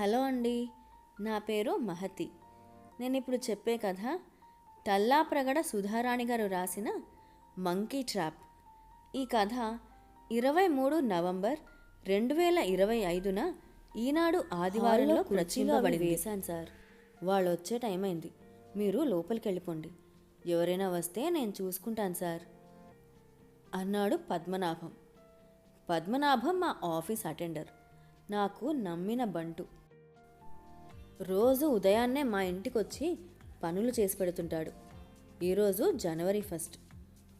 Hello అండి నా పేరు మహతి. నేను ఇప్పుడు చెప్పే కథ టల్లాప్రగడ సుధారాణి గారు రాసిన మంకీ ట్రాప్. ఈ కథ ఇరవై మూడు నవంబర్ రెండు వేల ఇరవై ఐదున ఈనాడు ఆదివారంలో ప్రచురింపబడి వేశాను సార్. వాళ్ళు వచ్చే టైం అయింది మీరు లోపలికి వెళ్ళిపోండి ఎవరైనా వస్తే నేను చూసుకుంటాను సార్. అన్నాడు పద్మనాభం. పద్మనాభం మా ఆఫీస్ అటెండర్. నాకు నమ్మిన బంటు. రోజు ఉదయాన్నే మా ఇంటికి వచ్చి పనులు చేసి పెడుతుంటాడు. ఈరోజు జనవరి ఫస్ట్.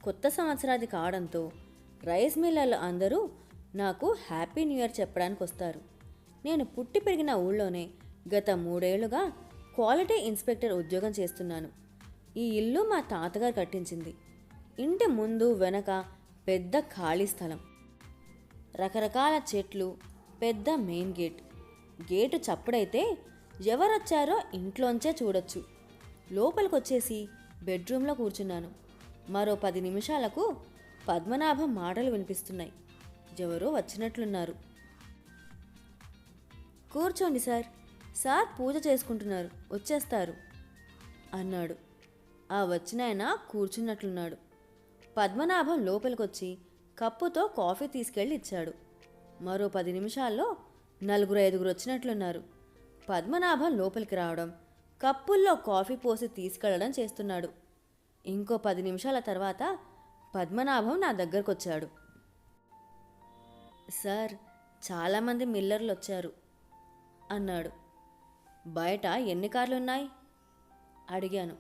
కొత్త సంవత్సరాది కావడంతో రైస్ మిల్లర్లు అందరూ నాకు హ్యాపీ న్యూ ఇయర్ చెప్పడానికి వస్తారు నేను పుట్టి పెరిగిన ఊళ్ళోనే గత మూడేళ్ళుగా క్వాలిటీ ఇన్స్పెక్టర్ ఉద్యోగం చేస్తున్నాను. ఈ ఇల్లు మా తాతగారు కట్టించింది. ఇంటి ముందు వెనక పెద్ద ఖాళీ స్థలం. రకరకాల చెట్లు పెద్ద మెయిన్ గేట్. గేటు చప్పుడైతే ఎవరొచ్చారో ఇంట్లోంచే చూడొచ్చు. లోపలికి వచ్చేసి బెడ్రూమ్లో కూర్చున్నాను. మరో పది నిమిషాలకు పద్మనాభం మాటలు వినిపిస్తున్నాయి. ఎవరో వచ్చినట్లున్నారు. కూర్చోండి సార్. సార్ పూజ చేసుకుంటున్నారు. వచ్చేస్తారు. అన్నాడు. ఆ వచ్చినాయన కూర్చున్నట్లున్నాడు. పద్మనాభం లోపలికొచ్చి కప్పుతో కాఫీ తీసుకెళ్ళి ఇచ్చాడు. మరో పది నిమిషాల్లో నలుగురు ఐదుగురు వచ్చినట్లున్నారు. పద్మనాభం లోపలికి రావడం కప్పుల్లో కాఫీ పోసి తీసుకెళ్ళడం చేస్తున్నాడు. ఇంకో పది నిమిషాల తర్వాత పద్మనాభం నా దగ్గరకు వచ్చాడు సార్ చాలామంది మిల్లర్లు వచ్చారు అన్నాడు. బయట ఎన్ని కార్లు ఉన్నాయి అడిగాను.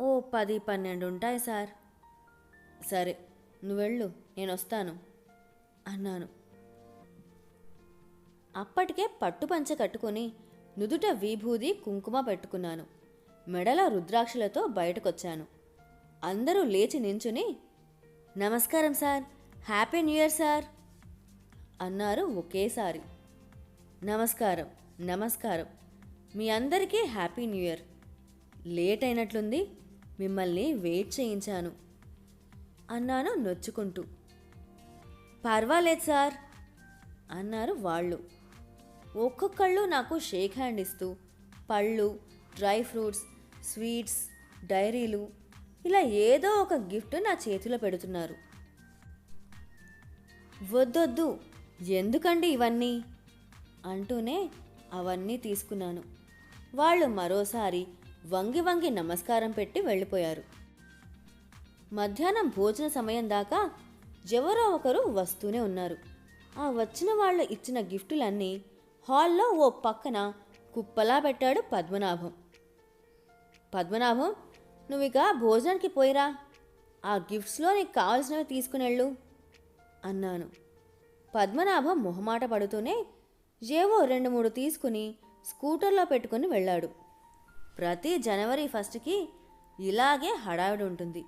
ఓ పది పన్నెండు ఉంటాయి సార్. సరే నువ్వు వెళ్ళు నేను వస్తాను అన్నాను. అప్పటికే పట్టుపంచ కట్టుకొని నుదుట విభూది కుంకుమ పెట్టుకున్నాను. మెడల రుద్రాక్షలతో బయటకొచ్చాను. అందరూ లేచి నించుని నమస్కారం sir. Happy new year sir. అన్నారు ఒకేసారి. నమస్కారం. నమస్కారం. మీ అందరికీ హ్యాపీ న్యూ ఇయర్. లేట్ అయినట్లుంది. మిమ్మల్ని వెయిట్ చేయించాను. అన్నాను నొచ్చుకుంటూ. పర్వాలేదు సార్. అన్నారు వాళ్ళు. ఒక్కొక్కళ్ళు నాకు షేక్ హ్యాండ్ ఇస్తూ పళ్ళు డ్రై ఫ్రూట్స్ స్వీట్స్ డైరీలు ఇలా ఏదో ఒక గిఫ్ట్ నా చేతిలో పెడుతున్నారు. వద్దొద్దు ఎందుకండి ఇవన్నీ? అంటూనే అవన్నీ తీసుకున్నాను. వాళ్ళు మరోసారి వంగి వంగి నమస్కారం పెట్టి వెళ్ళిపోయారు. మధ్యాహ్నం భోజన సమయం దాకా ఎవరో ఒకరు వస్తూనే ఉన్నారు. ఆ వచ్చిన వాళ్ళు ఇచ్చిన గిఫ్టులన్నీ హాల్లో ఓ పక్కన కుప్పలా పెట్టాడు పద్మనాభం. పద్మనాభం నువ్వు ఇక భోజనానికి పోయిరా. ఆ గిఫ్ట్స్లో నీకు కావాల్సినవి తీసుకునెళ్ళు అన్నాను. పద్మనాభం మొహమాట పడుతూనే ఏవో రెండు మూడు తీసుకుని స్కూటర్లో పెట్టుకుని వెళ్ళాడు. ప్రతి జనవరి ఫస్ట్కి ఇలాగే హడావిడి ఉంటుంది.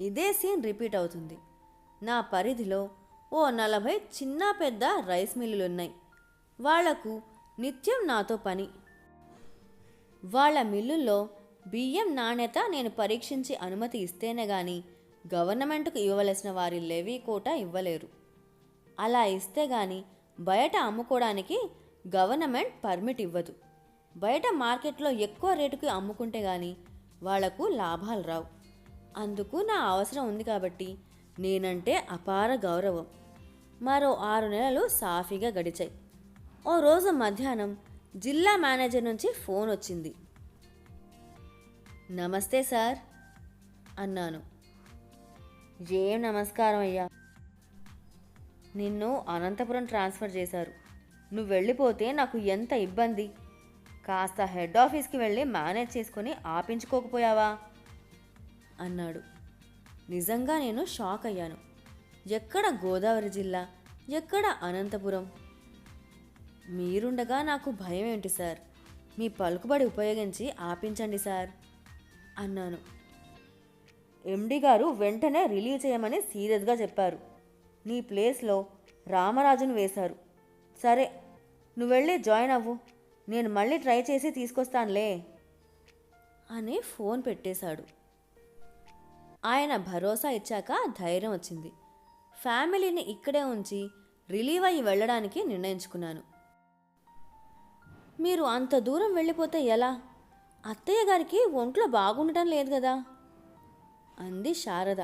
ఇదే సీన్ రిపీట్ అవుతుంది. నా పరిధిలో ఓ నలభై చిన్న పెద్ద రైస్ మిల్లులున్నాయి. వాళ్ళకు నిత్యం నాతో పని. వాళ్ళ మిల్లుల్లో బియ్యం నాణ్యత నేను పరీక్షించి అనుమతి ఇస్తేనే గాని గవర్నమెంట్కు ఇవ్వవలసిన వారి లెవీ కోట ఇవ్వలేరు. అలా ఇస్తే గాని బయట అమ్ముకోవడానికి గవర్నమెంట్ పర్మిట్ ఇవ్వదు. బయట మార్కెట్లో ఎక్కువ రేటుకి అమ్ముకుంటే గాని వాళ్ళకు లాభాలు రావు. అందుకు నా అవసరం ఉంది కాబట్టి నేనంటే అపార గౌరవం. మరో ఆరు నెలలు సాఫీగా గడిచాయి. ఓ రోజు మధ్యాహ్నం జిల్లా మేనేజర్ నుంచి ఫోన్ వచ్చింది. నమస్తే సార్ అన్నాను. ఏం నమస్కారం అయ్యా? నిన్ను అనంతపురం ట్రాన్స్ఫర్ చేశారు. నువ్వు వెళ్ళిపోతే నాకు ఎంత ఇబ్బంది. కాస్త హెడ్ ఆఫీస్కి వెళ్ళి మేనేజ్ చేసుకొని ఆపించుకోకపోయావా? అన్నాడు. నిజంగా నేను షాక్ అయ్యాను. ఎక్కడ గోదావరి జిల్లా ఎక్కడ అనంతపురం? మీరుండగా నాకు భయం ఏంటి సార్? మీ పలుకుబడి ఉపయోగించి ఆపించండి సార్ అన్నాను. ఎండి గారు వెంటనే రిలీవ్ చేయమని సీరియస్గా చెప్పారు. నీ ప్లేస్లో రామరాజును వేశారు. సరే నువ్వు వెళ్ళి జాయిన్ అవ్వు. నేను మళ్ళీ ట్రై చేసి తీసుకొస్తానులే అని ఫోన్ పెట్టేశాడు. ఆయన భరోసా ఇచ్చాక ధైర్యం వచ్చింది. ఫ్యామిలీని ఇక్కడే ఉంచి రిలీవ్ అయ్యి వెళ్ళడానికి నిర్ణయించుకున్నాను. మీరు అంత దూరం వెళ్ళిపోతే ఎలా? అత్తయ్య గారికి ఒంట్లో బాగుండటం లేదు కదా? అంది శారద.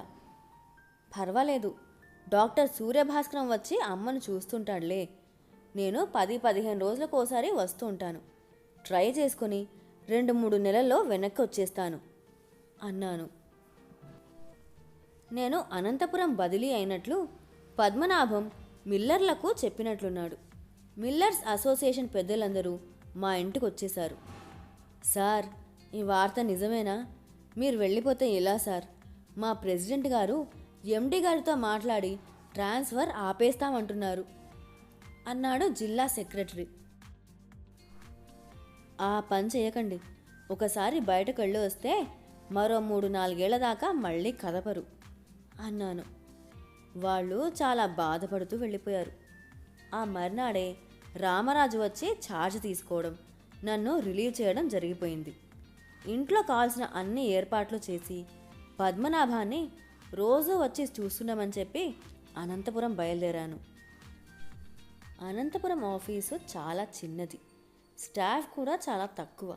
పర్వాలేదు. డాక్టర్ సూర్యభాస్కరం వచ్చి అమ్మను చూస్తుంటాడులే. నేను పది పదిహేను రోజులకు ఒకసారి వస్తూ ఉంటాను. ట్రై చేసుకొని రెండు మూడు నెలల్లో వెనక్కి వచ్చేస్తాను అన్నాను. నేను అనంతపురం బదిలీ అయినట్లు పద్మనాభం మిల్లర్లకు చెప్పినట్లున్నాడు. మిల్లర్స్ అసోసియేషన్ పెద్దలందరూ మా ఇంటికి వచ్చేశారు సార్ ఈ వార్త నిజమేనా? మీరు వెళ్ళిపోతే ఎలా సార్? మా ప్రెసిడెంట్ గారు ఎండి గారితో మాట్లాడి ట్రాన్స్ఫర్ ఆపేస్తామంటున్నారు అన్నాడు జిల్లా సెక్రటరీ. ఆ పని చేయకండి. ఒకసారి బయటకు వెళ్ళి వస్తే మరో మూడు నాలుగేళ్ళ దాకా మళ్ళీ కదపరు అన్నాను. వాళ్ళు చాలా బాధపడుతూ వెళ్ళిపోయారు. ఆ మర్నాడే రామరాజు వచ్చి ఛార్జ్ తీసుకోవడం నన్ను రిలీవ్ చేయడం జరిగిపోయింది. ఇంట్లో కావాల్సిన అన్ని ఏర్పాట్లు చేసి పద్మనాభాన్ని రోజు వచ్చి చూస్తున్నామని చెప్పి అనంతపురం బయలుదేరాను. అనంతపురం ఆఫీసు చాలా చిన్నది. స్టాఫ్ కూడా చాలా తక్కువ.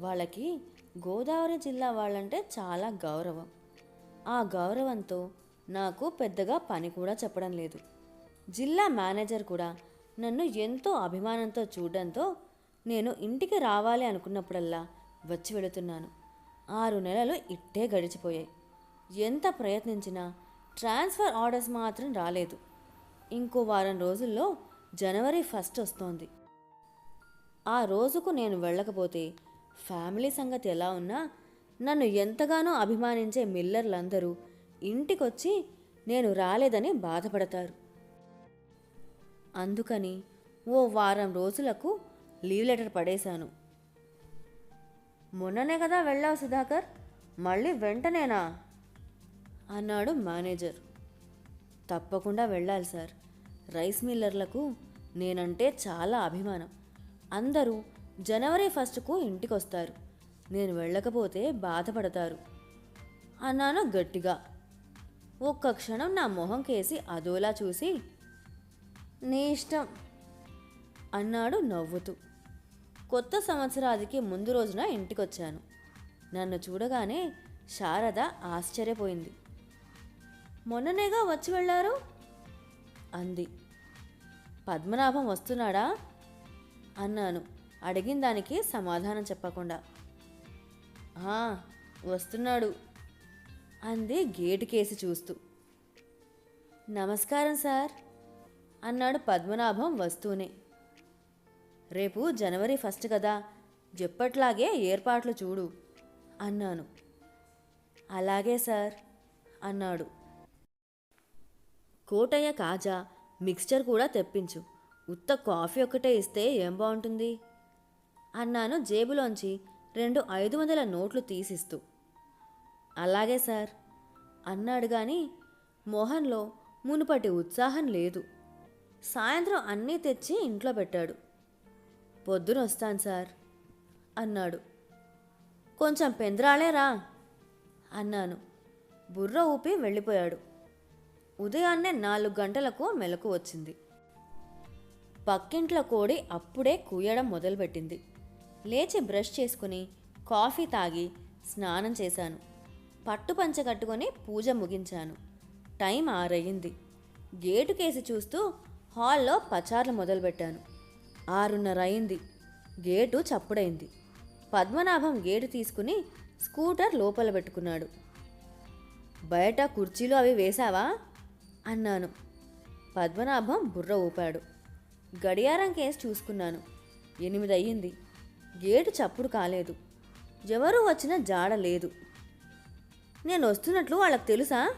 వాళ్ళకి గోదావరి జిల్లా వాళ్ళంటే చాలా గౌరవం. ఆ గౌరవంతో నాకు పెద్దగా పని కూడా చెప్పడం లేదు. జిల్లా మేనేజర్ కూడా నన్ను ఎంతో అభిమానంతో చూడడంతో నేను ఇంటికి రావాలి అనుకున్నప్పుడల్లా వచ్చి వెళుతున్నాను. ఆరు నెలలు ఇట్టే గడిచిపోయాయి. ఎంత ప్రయత్నించినా ట్రాన్స్ఫర్ ఆర్డర్స్ మాత్రం రాలేదు. ఇంకో వారం రోజుల్లో జనవరి ఫస్ట్ వస్తోంది. ఆ రోజుకు నేను వెళ్ళకపోతే ఫ్యామిలీ సంగతి ఎలా ఉన్నా నన్ను ఎంతగానో అభిమానించే మిల్లర్లందరూ ఇంటికొచ్చి నేను రాలేదని బాధపడతారు. అందుకని ఓ వారం రోజులకు లీవ్ లెటర్ పడేశాను. మొన్ననే కదా వెళ్ళావు సుధాకర్ మళ్ళీ వెంటనేనా? అన్నాడు మేనేజర్. తప్పకుండా వెళ్ళాలి సార్. రైస్ మిల్లర్లకు నేనంటే చాలా అభిమానం. అందరూ జనవరి ఫస్ట్కు ఇంటికి వస్తారు నేను వెళ్ళకపోతే బాధపడతారు. అన్నాను గట్టిగా. ఒక్క క్షణం నా మొహం కేసి అదోలా చూసి నీ ఇష్టం అన్నాడు నవ్వుతూ. కొత్త సంవత్సరాదికి ముందు రోజున ఇంటికొచ్చాను. నన్ను చూడగానే శారద ఆశ్చర్యపోయింది. మొన్ననేగా వచ్చి వెళ్ళారు? అంది. పద్మనాభం వస్తున్నాడా? అన్నాను. అడిగిన దానికి సమాధానం చెప్పకుండా. వస్తున్నాడు. అంది గేటు కేసి చూస్తూ. నమస్కారం సార్. అన్నాడు పద్మనాభం వస్తూనే. రేపు జనవరి ఫస్ట్ కదా ఎప్పట్లాగే ఏర్పాట్లు చూడు అన్నాను. అలాగే సార్ అన్నాడు. కోటయ్య కాజా మిక్స్చర్ కూడా తెప్పించు. ఉత్త కాఫీ ఒక్కటే ఇస్తే ఏం బాగుంటుంది? అన్నాను జేబులోంచి రెండు ఐదు వందల నోట్లు తీసిస్తూ. అలాగే సార్ అన్నాడు గాని మోహన్లో మునుపటి ఉత్సాహం లేదు. సాయంత్రం అన్నీ తెచ్చి ఇంట్లో పెట్టాడు. పొద్దున వస్తాను సార్ అన్నాడు. కొంచెం పెందరాళేరా అన్నాను. బుర్ర ఊపి వెళ్ళిపోయాడు. ఉదయాన్నే నాలుగు గంటలకు మెలకు వచ్చింది. పక్కింట్లో కోడి అప్పుడే కూయడం మొదలుపెట్టింది. లేచి బ్రష్ చేసుకుని కాఫీ తాగి స్నానం చేశాను. పట్టు పంచ కట్టుకొని పూజ ముగించాను. టైం ఆరయ్యింది గేటు కేసి చూస్తూ హాల్లో పచార్లు మొదలుపెట్టాను. ఆరున్నర అయింది గేటు చప్పుడైంది పద్మనాభం గేటు తీసుకుని స్కూటర్ లోపల పెట్టుకున్నాడు. బయట కుర్చీలు అవి వేశావా? అన్నాను. పద్మనాభం బుర్ర ఊపాడు. గడియారం కేసు చూసుకున్నాను. ఎనిమిది అయ్యింది గేటు చప్పుడు కాలేదు. ఎవరూ వచ్చిన జాడ లేదు. నేను వస్తున్నట్లు వాళ్ళకి తెలుసా?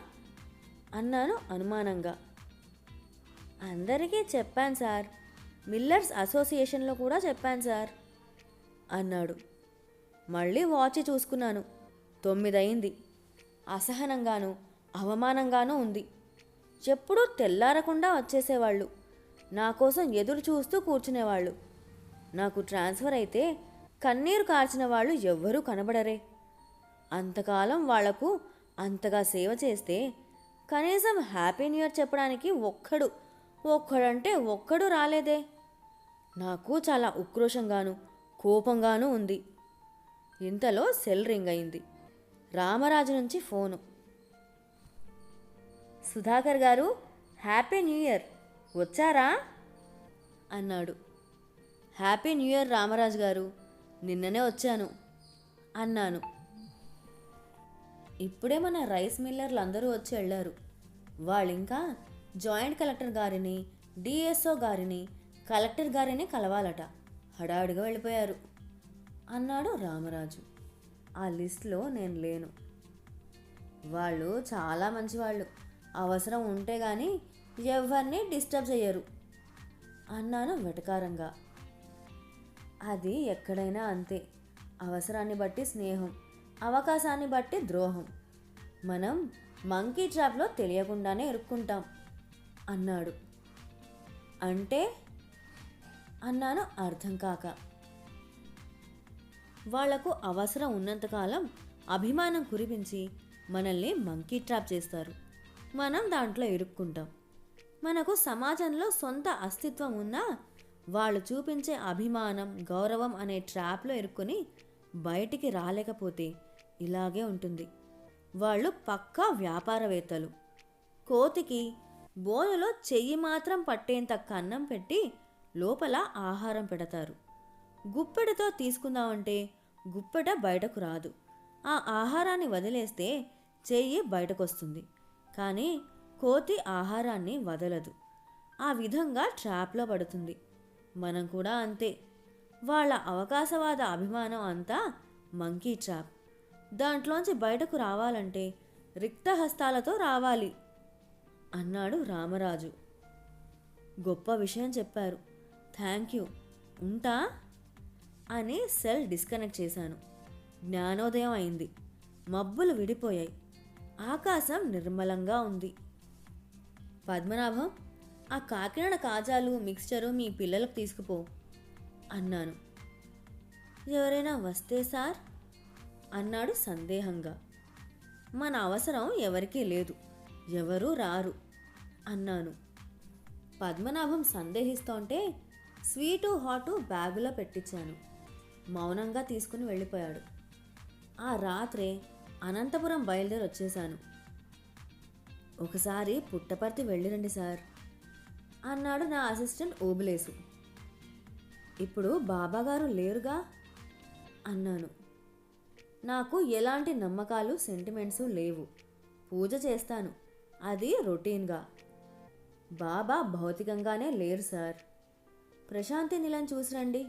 అన్నాను అనుమానంగా. అందరికీ చెప్పాను సార్. మిల్లర్స్ అసోసియేషన్లో కూడా చెప్పాను సార్. అన్నాడు. మళ్ళీ వాచ్ చూసుకున్నాను. తొమ్మిది అయింది అసహనంగాను అవమానంగానూ ఉంది. ఎప్పుడూ తెల్లారకుండా వచ్చేసేవాళ్ళు. నా కోసం ఎదురు చూస్తూ కూర్చునేవాళ్ళు. నాకు ట్రాన్స్ఫర్ అయితే కన్నీరు కార్చిన వాళ్ళు ఎవ్వరూ కనబడరే. అంతకాలం వాళ్ళకు అంతగా సేవ చేస్తే కనీసం హ్యాపీ న్యూ ఇయర్ చెప్పడానికి ఒక్కడు ఒక్కడంటే ఒక్కడు రాలేదే. నాకు చాలా ఉక్రోషంగాను కోపంగాను ఉంది. ఇంతలో సెల్ రింగ్ అయింది. రామరాజు నుంచి ఫోను. సుధాకర్ గారు హ్యాపీ న్యూ ఇయర్. వచ్చారా? అన్నాడు. హ్యాపీ న్యూ ఇయర్ రామరాజు గారు. నిన్ననే వచ్చాను అన్నాను. ఇప్పుడే మన రైస్ మిల్లర్లు అందరూ వచ్చి వెళ్ళారు వాళ్ళింకా జాయింట్ కలెక్టర్ గారిని డిఎస్ఓ గారిని కలెక్టర్ గారిని కలవాలట. హడావిడిగా వెళ్ళిపోయారు. అన్నాడు రామరాజు. ఆ లిస్ట్లో నేను లేను. వాళ్ళు చాలా మంచివాళ్ళు. అవసరం ఉంటే కానీ ఎవరిని డిస్టర్బ్ చేయరు అన్నాను వెటకారంగా. అది ఎక్కడైనా అంతే. అవసరాన్ని బట్టి స్నేహం అవకాశాన్ని బట్టి ద్రోహం. మనం మంకీ ట్రాప్లో తెలియకుండానే ఇరుక్కుంటాం. అన్నాడు. అంటే అన్నాను అర్థం కాక. వాళ్ళకు అవసరం ఉన్నంతకాలం అభిమానం కురిపించి మనల్ని మంకీ ట్రాప్ చేస్తారు. మనం దాంట్లో ఇరుక్కుంటాం. మనకు సమాజంలో సొంత అస్తిత్వం ఉన్నా వాళ్ళు చూపించే అభిమానం గౌరవం అనే ట్రాప్లో ఇరుక్కుని బయటికి రాలేకపోతే ఇలాగే ఉంటుంది. వాళ్ళు పక్కా వ్యాపారవేత్తలు. కోతికి బోనులో చెయ్యి మాత్రం పట్టేంత కన్నం పెట్టి లోపల ఆహారం పెడతారు. గుప్పెడతో తీసుకుందామంటే గుప్పెట బయటకు రాదు. ఆ ఆహారాన్ని వదిలేస్తే చెయ్యి బయటకొస్తుంది. కానీ కోతి ఆహారాన్ని వదలదు. ఆ విధంగా ట్రాప్లో పడుతుంది. మనం కూడా అంతే. వాళ్ళ అవకాశవాద అభిమానం అంతా మంకీ ట్రాప్. దాంట్లోంచి బయటకు రావాలంటే రిక్తహస్తాలతో రావాలి. అన్నాడు రామరాజు. గొప్ప విషయం చెప్పారు. Thank you. ఉంటా? అని సెల్ డిస్కనెక్ట్ చేశాను. జ్ఞానోదయం అయింది. మబ్బులు విడిపోయాయి. ఆకాశం నిర్మలంగా ఉంది. పద్మనాభం ఆ కాకినాడ కాజాలు మిక్స్చరు మీ పిల్లలకు తీసుకుపో అన్నాను. ఎవరైనా వస్తే సార్? అన్నాడు సందేహంగా. మన అవసరం ఎవరికీ లేదు. ఎవరూ రారు అన్నాను. పద్మనాభం సందేహిస్తోంటే స్వీటు హాటు బ్యాగులో పెట్టించాను. మౌనంగా తీసుకుని వెళ్ళిపోయాడు. ఆ రాత్రే అనంతపురం బయలుదేరి వచ్చేశాను. ఒకసారి పుట్టపర్తి వెళ్ళిరండి సార్ అన్నాడు నా అసిస్టెంట్ ఓబులేసు ఇప్పుడు బాబాగారు లేరుగా అన్నాను. నాకు ఎలాంటి నమ్మకాలు సెంటిమెంట్స్ లేవు. పూజ చేస్తాను. అది రొటీన్గా. బాబా భౌతికంగానే లేరు సార్. ప్రశాంతి నిలయం చూసిరండి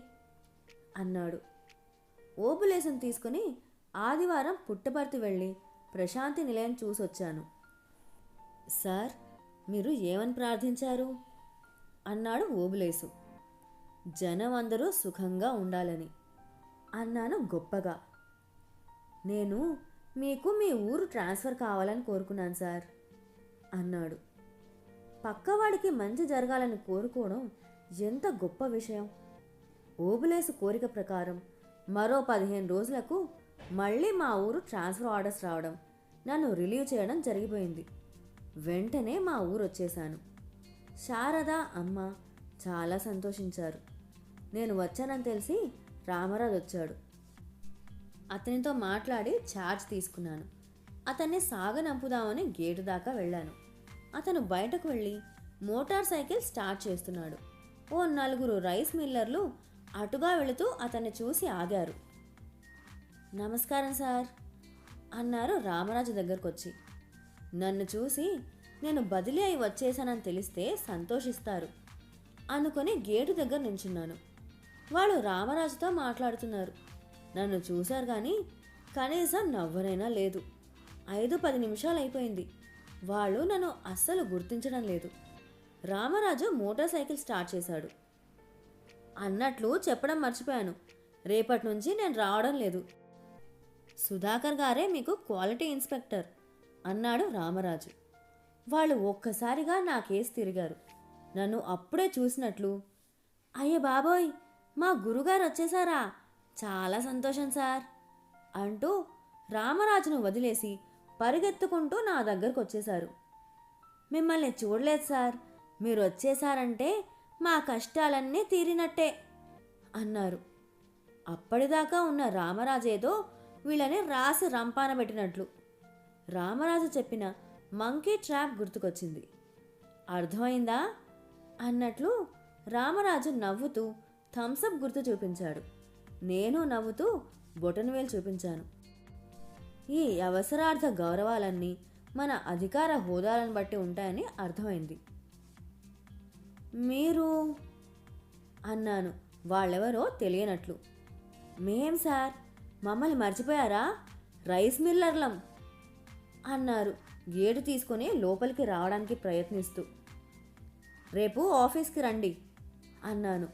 అన్నాడు. ఓబులేసం తీసుకుని ఆదివారం పుట్టపర్తి వెళ్ళి ప్రశాంతి నిలయం చూసొచ్చాను. సార్ మీరు ఏమని ప్రార్థించారు? అన్నాడు ఓబులేసు. జనం అందరూ సుఖంగా ఉండాలని అన్నాను గొప్పగా. నేను మీకు మీ ఊరు ట్రాన్స్ఫర్ కావాలని కోరుకున్నాను సార్. అన్నాడు. పక్కవాడికి మంచి జరగాలని కోరుకోవడం ఎంత గొప్ప విషయం. ఓబులేసు కోరిక ప్రకారం మరో పదిహేను రోజులకు మళ్ళీ మా ఊరు ట్రాన్స్ఫర్ ఆర్డర్స్ రావడం నన్ను రిలీవ్ చేయడం జరిగిపోయింది. వెంటనే మా ఊరు వచ్చేశాను. శారద అమ్మ చాలా సంతోషించారు. నేను వచ్చానని తెలిసి రామరాజు వచ్చాడు. అతనితో మాట్లాడి ఛార్జ్ తీసుకున్నాను. అతన్ని సాగనంపుదామని గేటు దాకా వెళ్ళాను. అతను బయటకు వెళ్ళి మోటార్ సైకిల్ స్టార్ట్ చేస్తున్నాడు. ఓ నలుగురు రైస్ మిల్లర్లు అటుగా వెళుతూ అతన్ని చూసి ఆగారు. నమస్కారం సార్ అన్నారు రామరాజు దగ్గరకు వచ్చి నన్ను చూసి నేను బదిలీ అయి వచ్చేసానని తెలిస్తే సంతోషిస్తారు అనుకొని గేటు దగ్గర నించున్నాను. వాళ్ళు రామరాజుతో మాట్లాడుతున్నారు. నన్ను చూశారు కానీ కనీసం నవ్వనైనా లేదు. ఐదు పది నిమిషాలు అయిపోయింది వాళ్ళు నన్ను అస్సలు గుర్తించడం లేదు. రామరాజు మోటార్ సైకిల్ స్టార్ట్ చేశాడు. అన్నట్లు చెప్పడం మర్చిపోయాను. రేపటి నుంచి నేను రావడం లేదు. సుధాకర్ గారే మీకు క్వాలిటీ ఇన్స్పెక్టర్ అన్నాడు రామరాజు. వాళ్ళు ఒక్కసారిగా నా కేసు తిరిగారు. నన్ను అప్పుడే చూసినట్లు అయ్యే బాబోయ్ మా గురుగారు వచ్చేసారా చాలా సంతోషం సార్ అంటూ రామరాజును వదిలేసి పరిగెత్తుకుంటూ నా దగ్గరకు వచ్చేశారు మిమ్మల్ని చూడలేదు సార్. మీరు వచ్చేసారంటే మా కష్టాలన్నీ తీరినట్టే అన్నారు. అప్పటిదాకా ఉన్న రామరాజేదో వీళ్ళని రాసి రంపాన పెట్టినట్లు. రామరాజు చెప్పిన మంకీ ట్రాప్ గుర్తుకొచ్చింది. అర్థమైందా? అన్నట్లు రామరాజు నవ్వుతూ థమ్సప్ గుర్తు చూపించాడు. నేను నవ్వుతూ బొటన్వేలు చూపించాను. ఈ అవసరార్థ గౌరవాలన్నీ మన అధికార హోదాలను బట్టి ఉంటాయని అర్థమైంది. మీరు అన్నాను. వాళ్ళెవరో తెలియనట్లు. మేం సార్ మమ్మల్ని మర్చిపోయారా? రైస్ మిల్లర్లం అన్నారు. గేటు తీసుకొని లోపలికి రావడానికి ప్రయత్నిస్తూ. రేపు ఆఫీస్కి రండి అన్నాను.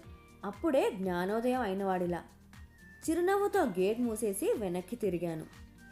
అప్పుడే జ్ఞానోదయం అయినవాడిలా చిరునవ్వుతో గేట్ మూసేసి వెనక్కి తిరిగాను.